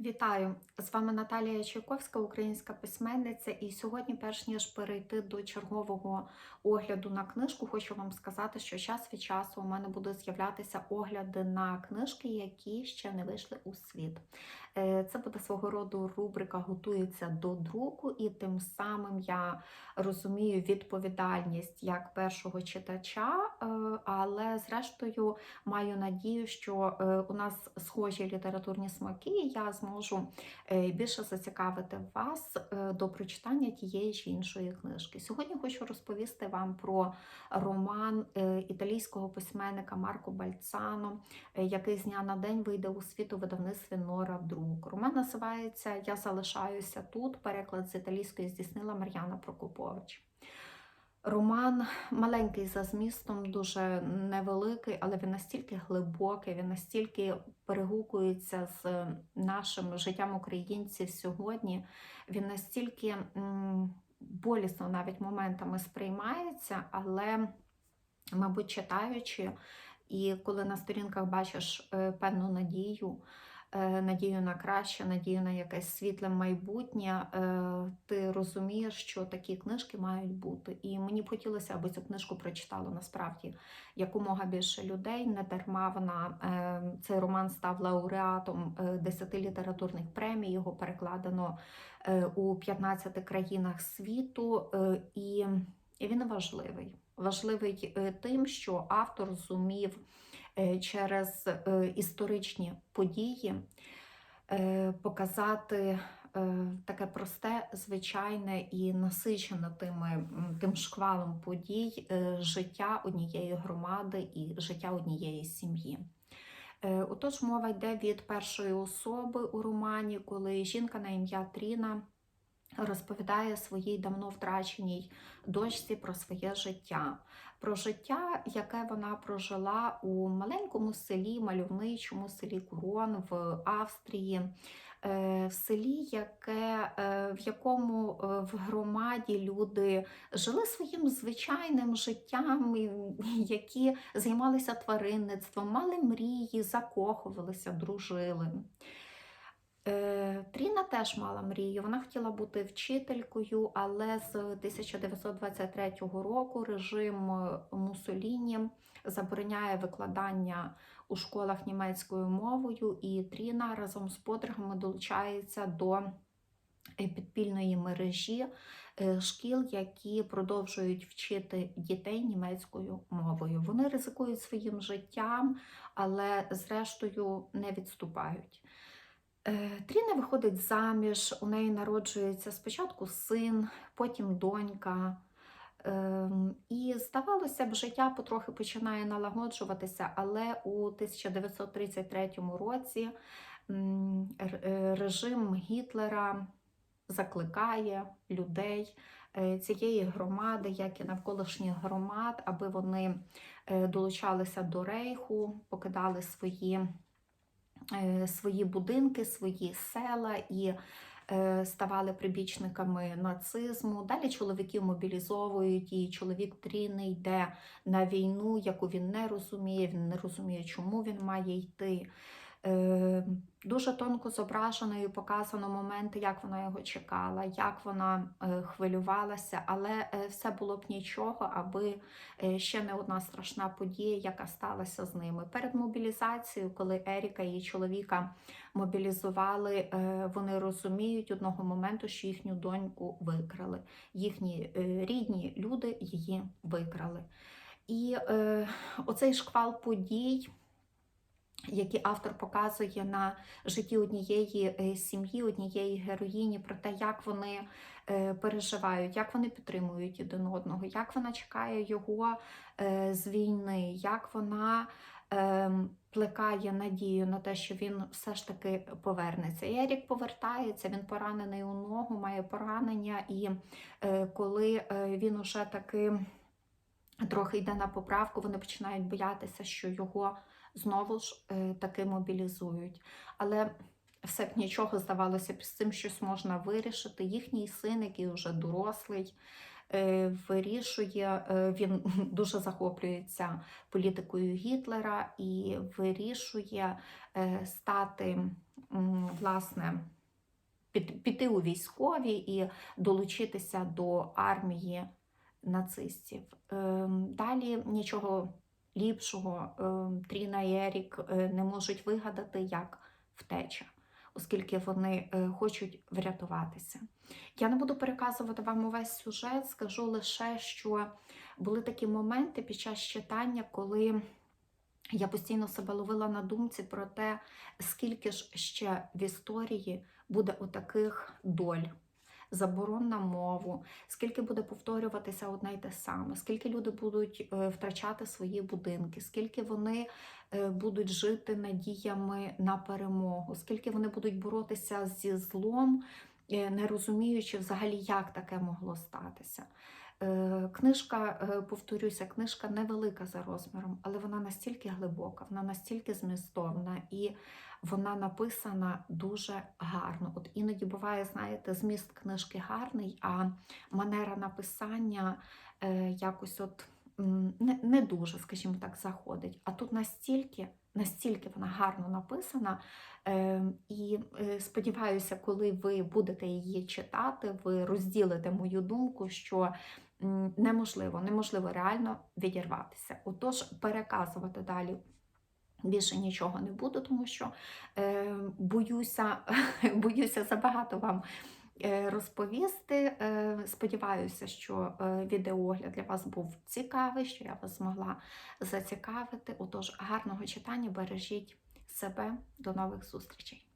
Вітаю! З вами Наталія Чайковська, українська письменниця. І сьогодні, перш ніж перейти до чергового огляду на книжку, хочу вам сказати, що час від часу у мене будуть з'являтися огляди на книжки, які ще не вийшли у світ. Е, Це буде свого роду рубрика Готується до друку, і тим самим я розумію відповідальність як першого читача, е, зрештою маю надію, що е, у нас схожі літературні смаки, і я зможу е, більше зацікавити вас е, до прочитання тієї чи іншої книжки. Сьогодні хочу розповісти вам про роман італійського письменника Марко Бальцано, який з дня на день вийде у світ у видавництві Нора Друк. Роман називається Я залишаюся тут. Переклад з італійської здійснила Мар'яна Прокопович. Роман маленький за змістом, дуже невеликий, але він настільки глибокий, він настільки перегукується з нашим життям українців сьогодні. Він настільки болісно навіть моментами сприймається, але, мабуть, читаючи, і коли на сторінках бачиш е, певну надію, надію на краще, надію на якесь світле майбутнє, е, ти розумієш, що такі книжки мають бути. І мені б хотілося, аби цю книжку прочитало насправді якомога більше людей. Не дарма вона е, цей роман став лауреатом е, 10 літературних премій. Його перекладено е, у 15 країнах світу, е, і, він важливий. Важливий е, тим, що автор зумів е, через е, історичні події е, показати е, таке просте, звичайне і насичене тими, тим шквалом подій е, життя однієї громади і життя однієї сім'ї. Е, Отож, мова йде від першої особи у романі, коли жінка на ім'я Тріна розповідає своїй давно втраченій дочці про своє життя, про життя, яке вона прожила у маленькому селі, мальовничому селі Курон в Австрії. е, В селі, яке, е, в якому е, в громаді люди жили своїм звичайним життям, які займалися тваринництвом, мали мрії, закохувалися, дружили. Е, Тріна теж мала мрію. Вона хотіла бути вчителькою, але з 1923 року режим е, Мусоліні забороняє викладання у школах німецькою мовою, і Тріна разом з подругами долучається до е, підпільної мережі шкіл, які продовжують вчити дітей німецькою мовою. Вони ризикують своїм життям, але зрештою не відступають. Е, Тріна виходить заміж, у неї народжується спочатку син, потім донька. Ем, І здавалося б, життя потрохи починає налагоджуватися, але у 1933 році е, режим Гітлера закликає людей е, цієї громади, як і навколишніх громад, аби вони долучалися до рейху, покидали свої свої будинки, свої села і е, ставали прибічниками нацизму. Далі чоловіків мобілізовують, і чоловік Тріни йде на війну, яку він не розуміє, він не розуміє, чому він має йти. Е, Дуже тонко зображено і показано моменти, як вона його чекала, як вона е, хвилювалася, але е, все було б нічого, аби ще не одна страшна подія, яка сталася з ними. Перед мобілізацією, коли Еріка і її чоловіка мобілізували, вони розуміють одного моменту, що їхню доньку викрали. Їхні рідні люди її викрали. І е, оцей шквал подій. Які автор показує на житті однієї е, сім'ї, однієї героїні, про те, як вони е, переживають, як вони підтримують один одного, як вона чекає його е, з війни, як вона е, плекає надію на те, що він все ж таки повернеться. І Ерік повертається, він поранений у ногу, має поранення, і коли він уже таки трохи йде на поправку, вони починають боятися, що його знову ж е, таки мобілізують. Але все б нічого здавалося б з цим щось можна вирішити. Їхній син, який вже дорослий, е, вирішує, е, він дуже захоплюється політикою Гітлера і вирішує стати, власне, піти у військові і долучитися до армії нацистів. Ем, Далі нічого ліпшого ем, Тріна і Ерік е, не можуть вигадати як втеча, оскільки вони е, хочуть врятуватися. Я не буду переказувати вам увесь сюжет, скажу лише, що були такі моменти під час читання, коли я постійно себе ловила на думці про те, скільки ж ще в історії буде отаких доль. Заборон на мову, скільки буде повторюватися одне й те саме, скільки люди будуть е, втрачати свої будинки, скільки вони е, будуть жити надіями на перемогу, скільки вони будуть боротися зі злом, е, не розуміючи взагалі, як таке могло статися. Е, Книжка, е, повторюся, книжка невелика за розміром, але вона настільки глибока, вона настільки змістовна і вона написана дуже гарно. От іноді буває, знаєте, зміст книжки гарний, а манера написання е, якось от не, дуже, скажімо так, заходить. А тут настільки, настільки вона гарно написана. І сподіваюся, коли ви будете її читати, ви розділите мою думку, що неможливо, неможливо реально відірватися. Отож, переказувати далі. Більше нічого не буду, тому що е, боюся, боюся забагато вам е, розповісти. Е, сподіваюся, що е, відеоогляд для вас був цікавий, що я вас змогла зацікавити. Отож, гарного читання, бережіть себе, до нових зустрічей!